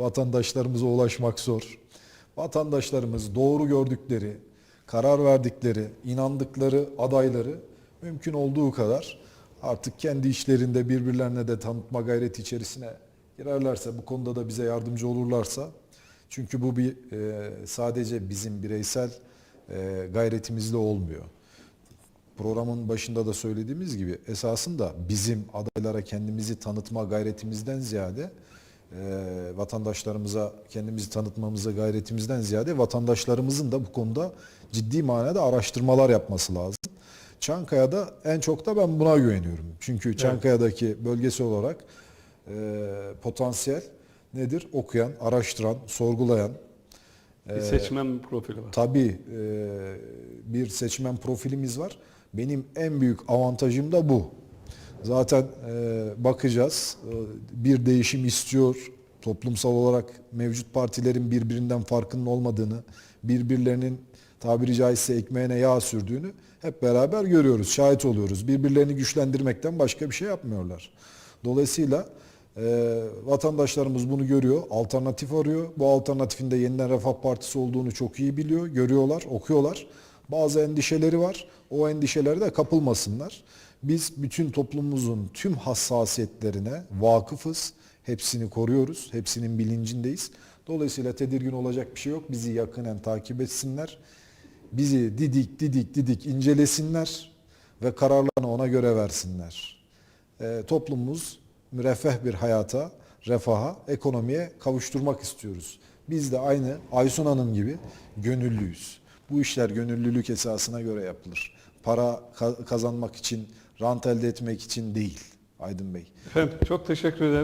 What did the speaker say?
vatandaşlarımıza ulaşmak zor. Vatandaşlarımız doğru gördükleri, karar verdikleri, inandıkları adayları mümkün olduğu kadar artık kendi işlerinde birbirlerine de tanıtma gayreti içerisine girerlerse, bu konuda da bize yardımcı olurlarsa çünkü bu bir e, sadece bizim bireysel e, gayretimizle olmuyor. Programın başında da söylediğimiz gibi esasında bizim adaylara kendimizi tanıtma gayretimizden ziyade e, vatandaşlarımıza kendimizi tanıtmamıza gayretimizden ziyade vatandaşlarımızın da bu konuda ciddi manada araştırmalar yapması lazım. Çankaya'da en çok da ben buna güveniyorum. Çünkü Çankaya'daki bölgesi olarak e, potansiyel nedir? Okuyan, araştıran, sorgulayan, Bir seçmen profili var. Tabii e, bir seçmen profilimiz var. Benim en büyük avantajım da bu. Zaten e, bakacağız. E, Bir değişim istiyor. Toplumsal olarak mevcut partilerin birbirinden farkının olmadığını, birbirlerinin tabiri caizse ekmeğine yağ sürdüğünü hep beraber görüyoruz, şahit oluyoruz. Birbirlerini güçlendirmekten başka bir şey yapmıyorlar. Dolayısıyla e, vatandaşlarımız bunu görüyor, alternatif arıyor. Bu alternatifin de Yeniden Refah Partisi olduğunu çok iyi biliyor, görüyorlar, okuyorlar. Bazı endişeleri var. O endişelere de kapılmasınlar. Biz bütün toplumumuzun tüm hassasiyetlerine vakıfız. Hepsini koruyoruz. Hepsinin bilincindeyiz. Dolayısıyla tedirgin olacak bir şey yok. Bizi yakinen takip etsinler. Bizi didik didik didik incelesinler ve kararlarını ona göre versinler. Ee, toplumumuz müreffeh bir hayata, refaha, ekonomiye kavuşturmak istiyoruz. Biz de aynı Aysun Hanım gibi gönüllüyüz. Bu işler gönüllülük esasına göre yapılır. Para ka- kazanmak için, rant elde etmek için değil Aydın Bey. Efendim çok teşekkür ederim.